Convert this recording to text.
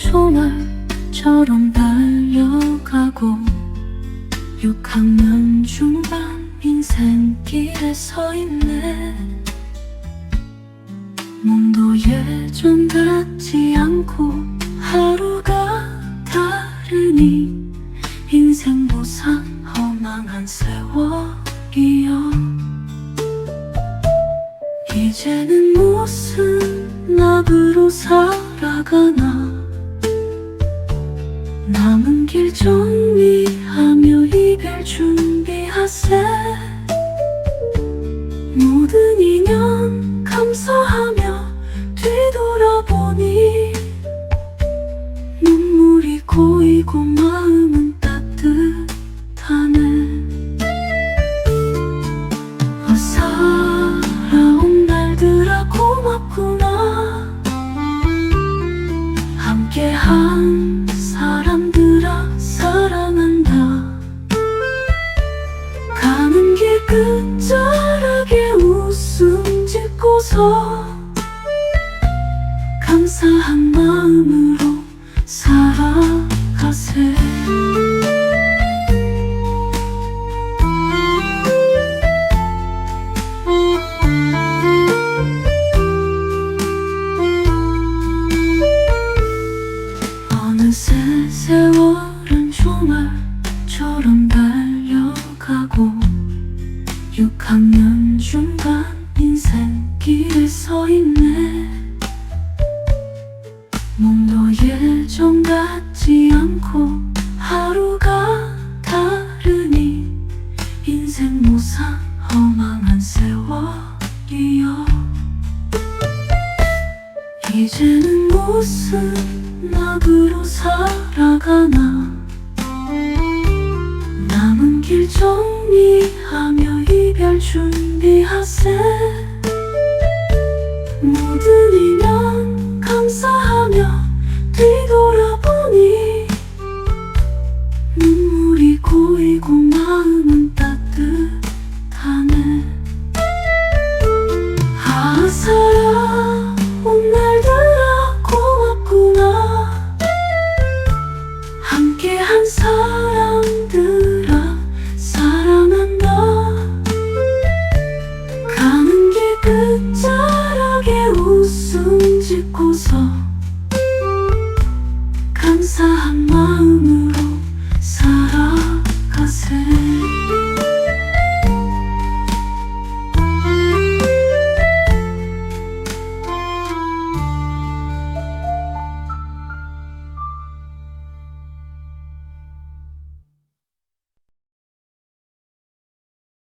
총알처럼 달려가고 6학년 중반 인생길에 서 있네. 몸도 예전 같지 않고 하루가 다르니 인생 보상 허망한 세월이여. 이제는 살아가나? 남은 길 정리하며 이별 준비하세. 모든 인연 감사하며 뒤돌아보니 눈물이 고이고 마음은 따뜻하네. 어, 살아온 날들아 고맙구 함께 한 사람들아 사랑한다. 가는 길 끝자락에 웃음 짓고서 감사한 마음으로 살아가세 6학년 중반 인생길에 서 있네. 몸도 예전 같지 않고 하루가 다르니 인생 무상 허망한 세월이여. 이제는 무슨 낙으로 살아가나 정리하며 이별 준비하세 寸事こそ